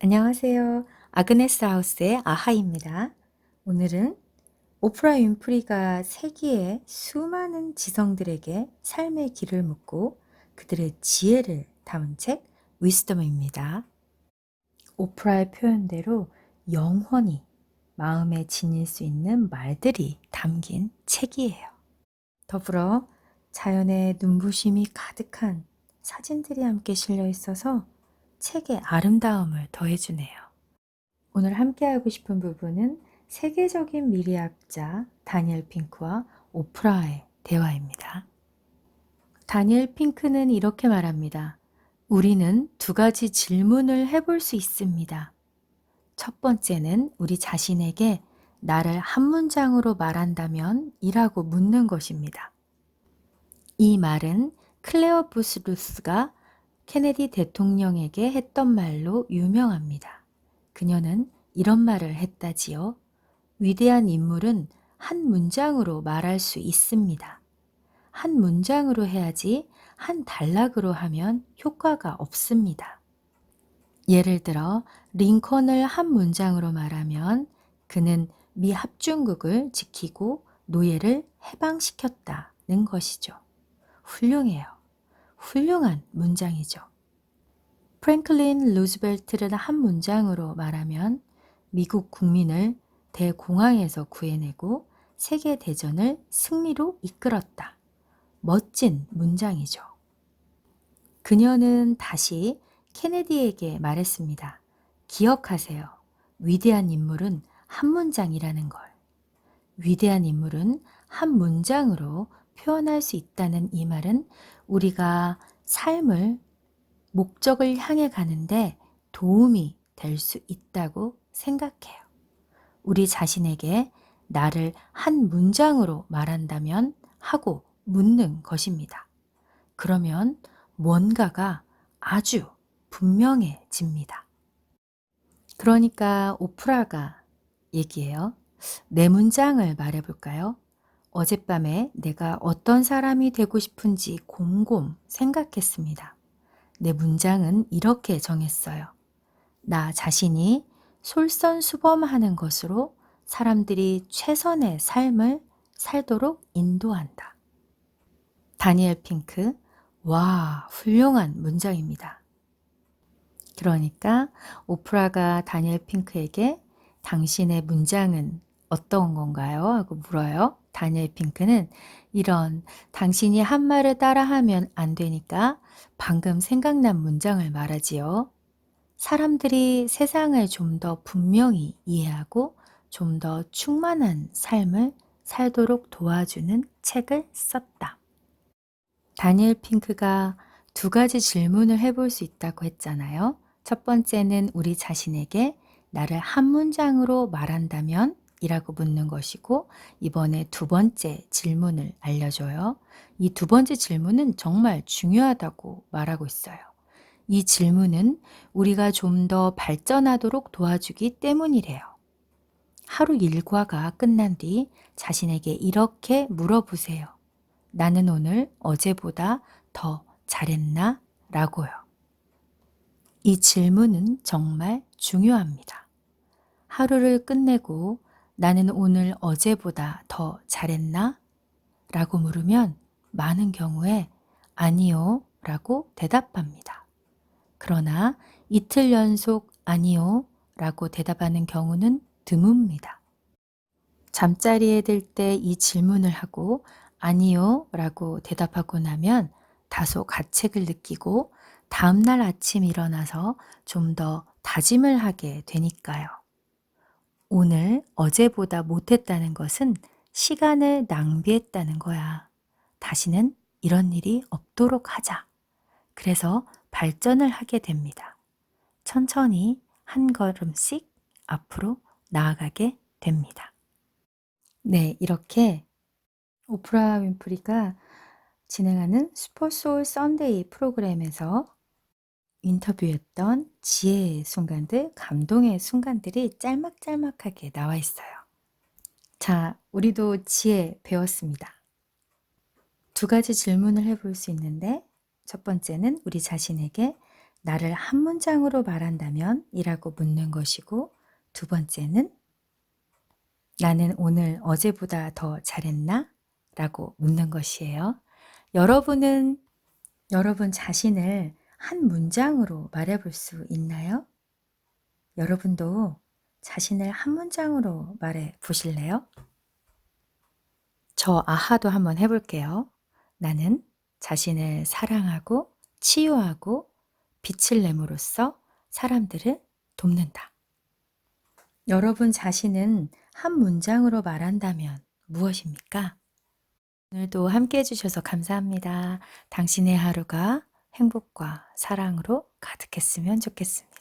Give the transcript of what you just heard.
안녕하세요. 아그네스 하우스의 아하입니다. 오늘은 오프라 윈프리가 세기의 수많은 지성들에게 삶의 길을 묻고 그들의 지혜를 담은 책 위스덤입니다. 오프라의 표현대로 영원히 마음에 지닐 수 있는 말들이 담긴 책이에요. 더불어 자연의 눈부심이 가득한 사진들이 함께 실려 있어서 책의 아름다움을 더해주네요. 오늘 함께하고 싶은 부분은 세계적인 미래학자 다니엘 핑크와 오프라의 대화입니다. 다니엘 핑크는 이렇게 말합니다. 우리는 두 가지 질문을 해볼 수 있습니다. 첫 번째는 우리 자신에게 나를 한 문장으로 말한다면 이라고 묻는 것입니다. 이 말은 클레어 부스루스가 케네디 대통령에게 했던 말로 유명합니다. 그녀는 이런 말을 했다지요. 위대한 인물은 한 문장으로 말할 수 있습니다. 한 문장으로 해야지 한 단락으로 하면 효과가 없습니다. 예를 들어 링컨을 한 문장으로 말하면 그는 미 합중국을 지키고 노예를 해방시켰다는 것이죠. 훌륭해요. 훌륭한 문장이죠. 프랭클린 루즈벨트를 한 문장으로 말하면 미국 국민을 대공황에서 구해내고 세계 대전을 승리로 이끌었다. 멋진 문장이죠. 그녀는 다시 케네디에게 말했습니다. 기억하세요. 위대한 인물은 한 문장이라는 걸. 위대한 인물은 한 문장으로 표현할 수 있다는 이 말은 우리가 삶을 목적을 향해 가는데 도움이 될 수 있다고 생각해요. 우리 자신에게 나를 한 문장으로 말한다면 하고 묻는 것입니다. 그러면 뭔가가 아주 분명해집니다. 그러니까 오프라가 얘기해요. 내 문장을 말해볼까요? 어젯밤에 내가 어떤 사람이 되고 싶은지 곰곰 생각했습니다. 내 문장은 이렇게 정했어요. 나 자신이 솔선수범하는 것으로 사람들이 최선의 삶을 살도록 인도한다. 다니엘 핑크, 와, 훌륭한 문장입니다. 그러니까 오프라가 다니엘 핑크에게 당신의 문장은 어떤 건가요? 하고 물어요. 다니엘 핑크는 이런 당신이 한 말을 따라하면 안 되니까 방금 생각난 문장을 말하지요. 사람들이 세상을 좀 더 분명히 이해하고 좀 더 충만한 삶을 살도록 도와주는 책을 썼다. 다니엘 핑크가 두 가지 질문을 해볼 수 있다고 했잖아요. 첫 번째는 우리 자신에게 나를 한 문장으로 말한다면 이라고 묻는 것이고 이번에 두 번째 질문을 알려줘요. 이 두 번째 질문은 정말 중요하다고 말하고 있어요. 이 질문은 우리가 좀 더 발전하도록 도와주기 때문이래요. 하루 일과가 끝난 뒤 자신에게 이렇게 물어보세요. 나는 오늘 어제보다 더 잘했나? 라고요. 이 질문은 정말 중요합니다. 하루를 끝내고 나는 오늘 어제보다 더 잘했나? 라고 물으면 많은 경우에 아니요 라고 대답합니다. 그러나 이틀 연속 아니요 라고 대답하는 경우는 드뭅니다. 잠자리에 들 때 이 질문을 하고 아니요 라고 대답하고 나면 다소 가책을 느끼고 다음날 아침 일어나서 좀 더 다짐을 하게 되니까요. 오늘 어제보다 못했다는 것은 시간을 낭비했다는 거야. 다시는 이런 일이 없도록 하자. 그래서 발전을 하게 됩니다. 천천히 한 걸음씩 앞으로 나아가게 됩니다. 네, 이렇게 오프라 윈프리가 진행하는 슈퍼소울 썬데이 프로그램에서 인터뷰했던 지혜의 순간들, 감동의 순간들이 짤막짤막하게 나와 있어요. 자, 우리도 지혜 배웠습니다. 두 가지 질문을 해볼 수 있는데, 첫 번째는 우리 자신에게 나를 한 문장으로 말한다면 이라고 묻는 것이고 두 번째는 나는 오늘 어제보다 더 잘했나? 라고 묻는 것이에요. 여러분은 여러분 자신을 한 문장으로 말해볼 수 있나요? 여러분도 자신을 한 문장으로 말해 보실래요? 저 아하도 한번 해볼게요. 나는 자신을 사랑하고 치유하고 빛을 내므로써 사람들을 돕는다. 여러분 자신은 한 문장으로 말한다면 무엇입니까? 오늘도 함께 해주셔서 감사합니다. 당신의 하루가 행복과 사랑으로 가득했으면 좋겠습니다.